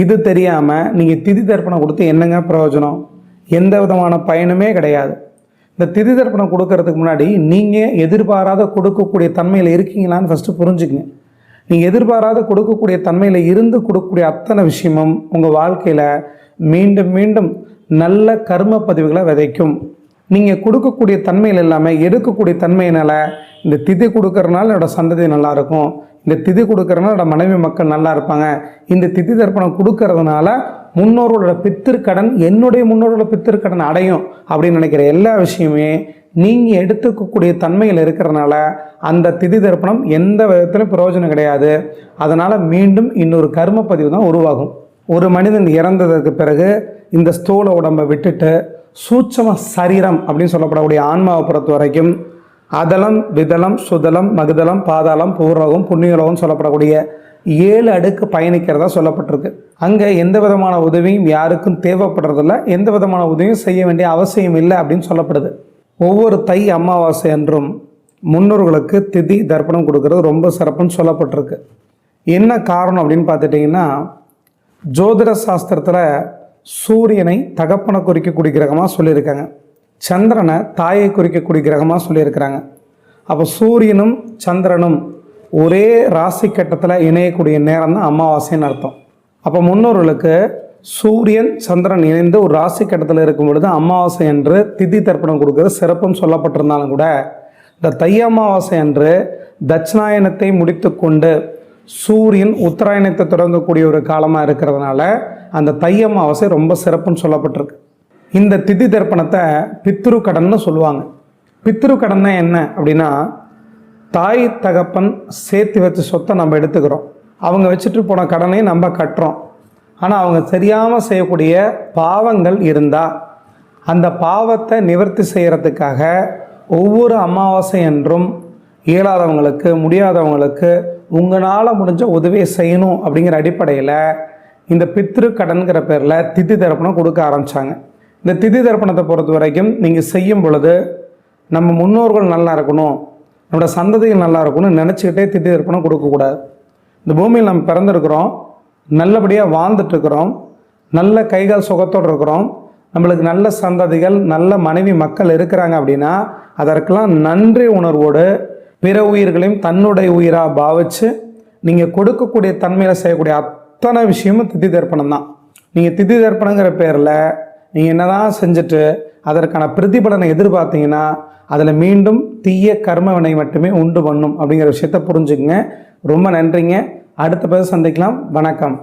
இது தெரியாமல் நீங்கள் திதி தர்ப்பணம் கொடுத்து என்னங்க பிரயோஜனம்? எந்த விதமான பயனுமே கிடையாது. இந்த திதி தர்ப்பணம் கொடுக்கறதுக்கு முன்னாடி நீங்கள் எதிர்பாராத கொடுக்கக்கூடிய தன்மையில் இருக்கீங்களான்னு ஃபஸ்ட்டு புரிஞ்சுக்குங்க. நீங்கள் எதிர்பாராத கொடுக்கக்கூடிய தன்மையில் இருந்து கொடுக்கக்கூடிய அத்தனை விஷயமும் உங்கள் வாழ்க்கையில் மீண்டும் மீண்டும் நல்ல கர்ம பதிவுகளை விதைக்கும். நீங்கள் கொடுக்கக்கூடிய தன்மையில் இல்லாமல் எடுக்கக்கூடிய தன்மையினால் இந்த திதி கொடுக்கறனால என்னோடய சந்ததி நல்லாயிருக்கும். இந்த திதி கொடுக்கறனால என்னோட மனைவி மக்கள் நல்லா இருப்பாங்க இந்த திதி தர்ப்பணம் கொடுக்கறதுனால முன்னோர்களோட பித்திருக்கடன் என்னுடைய முன்னோர்களோட பித்திருக்கடன் அடையும் அப்படின்னு நினைக்கிற எல்லா விஷயமே நீங்கள் எடுத்துக்கக்கூடிய தன்மையில் இருக்கிறனால அந்த திதி தர்ப்பணம் எந்த விதத்திலும் பிரயோஜனம் கிடையாது. அதனால் மீண்டும் இன்னொரு கர்ம பதிவு தான் உருவாகும். ஒரு மனிதன் இறந்ததற்கு பிறகு இந்த ஸ்தூல உடம்பை விட்டுட்டு சூட்சம சரீரம் அப்படின்னு சொல்லப்படக்கூடிய ஆன்மாவை பொறுத்த வரைக்கும் அதலம் விதலம் சுதலம் மகுதலம் பாதாளம் பூர்வகம் புண்ணியலோகம் சொல்லப்படக்கூடிய ஏழு அடுக்கு பயணிக்கிறதா சொல்லப்பட்டிருக்கு. அங்கே எந்த விதமான உதவியும் யாருக்கும் தேவைப்படுறதில்ல. எந்த விதமான உதவியும் செய்ய வேண்டிய அவசியம் இல்லை அப்படின்னு சொல்லப்படுது. ஒவ்வொரு தை அமாவாசை என்றும் முன்னோர்களுக்கு திதி தர்ப்பணம் கொடுக்கறது ரொம்ப சிறப்புன்னு சொல்லப்பட்டிருக்கு. என்ன காரணம் அப்படின்னு பார்த்துட்டிங்கன்னா ஜோதிட சாஸ்திரத்தில் சூரியனை தகப்பனை குறிக்கக்கூடிய கிரகமாக சொல்லியிருக்காங்க. சந்திரனை தாயை குறிக்கக்கூடிய கிரகமாக சொல்லியிருக்கிறாங்க. அப்போ சூரியனும் சந்திரனும் ஒரே ராசி கட்டத்தில் இணையக்கூடிய நேரம் தான் அமாவாசைன்னு அர்த்தம். அப்போ முன்னோர்களுக்கு சூரியன் சந்திரன் இணைந்து ஒரு ராசி கட்டத்தில் இருக்கும் பொழுது அமாவாசை என்று திதி தர்ப்பணம் கொடுக்கறது சிறப்புன்னு சொல்லப்பட்டிருந்தாலும் கூட இந்த தை அமாவாசை அன்று தட்சிணாயனத்தை முடித்துக்கொண்டு சூரியன் உத்தராயணத்தை தொடங்கக்கூடிய ஒரு காலமாக இருக்கிறதுனால அந்த தை அமாவாசை ரொம்ப சிறப்புன்னு சொல்லப்பட்டிருக்கு. இந்த திதி தர்ப்பணத்தை பித்ரு கடன்னு சொல்லுவாங்க. பித்ரு கடன்னா என்ன அப்படின்னா தாய் தகப்பன் சேர்த்து வச்ச சொத்தை நம்ம எடுத்துக்கிறோம். அவங்க வச்சுட்டு போன கடனையும் நம்ம கட்டுறோம். ஆனால் அவங்க தெரியாமல் செய்யக்கூடிய பாவங்கள் இருந்தால் அந்த பாவத்தை நிவர்த்தி செய்கிறதுக்காக ஒவ்வொரு அமாவாசை என்றும் இயலாதவங்களுக்கு முடியாதவங்களுக்கு உங்களால் முடிஞ்ச உதவியை செய்யணும் அப்படிங்கிற அடிப்படையில் இந்த பித்ரு கடன்கிற பேரில் திதி தர்ப்பணம் கொடுக்க ஆரம்பித்தாங்க இந்த திதி தர்ப்பணத்தை பொறுத்த வரைக்கும் நீங்கள் செய்யும் பொழுது நம்ம முன்னோர்கள் நல்லா இருக்கணும் நம்மளோட சந்ததிகள் நல்லா இருக்கணும்னு நினச்சிக்கிட்டே திதி தர்ப்பணம் கொடுக்கக்கூடாது இந்த பூமியில் நம்ம பிறந்திருக்கிறோம் நல்லபடியாக வாழ்ந்துட்டுருக்குறோம் நல்ல கைகால் சுகத்தோடு இருக்கிறோம் நம்மளுக்கு நல்ல சந்ததிகள் நல்ல மனைவி மக்கள் இருக்கிறாங்க அப்படின்னா அதற்கெல்லாம் நன்றி உணர்வோடு பிற உயிர்களையும் தன்னுடைய உயிராக பாவித்து நீங்கள் கொடுக்கக்கூடிய தன்மையில் செய்யக்கூடிய அத்தனை விஷயமும் திதி தர்ப்பணம் தான். நீங்கள் திதி தர்ப்பணங்கிற பேரில் நீங்கள் என்னதான் செஞ்சுட்டு அதற்கான பிரதிபலனை எதிர்பார்த்தீங்கன்னா அதில் மீண்டும் தீய கர்ம வினை மட்டுமே உண்டு பண்ணும் அப்படிங்கிற விஷயத்த புரிஞ்சுக்குங்க. ரொம்ப நன்றிங்க. அடுத்த பேர் சந்திக்கலாம். வணக்கம்.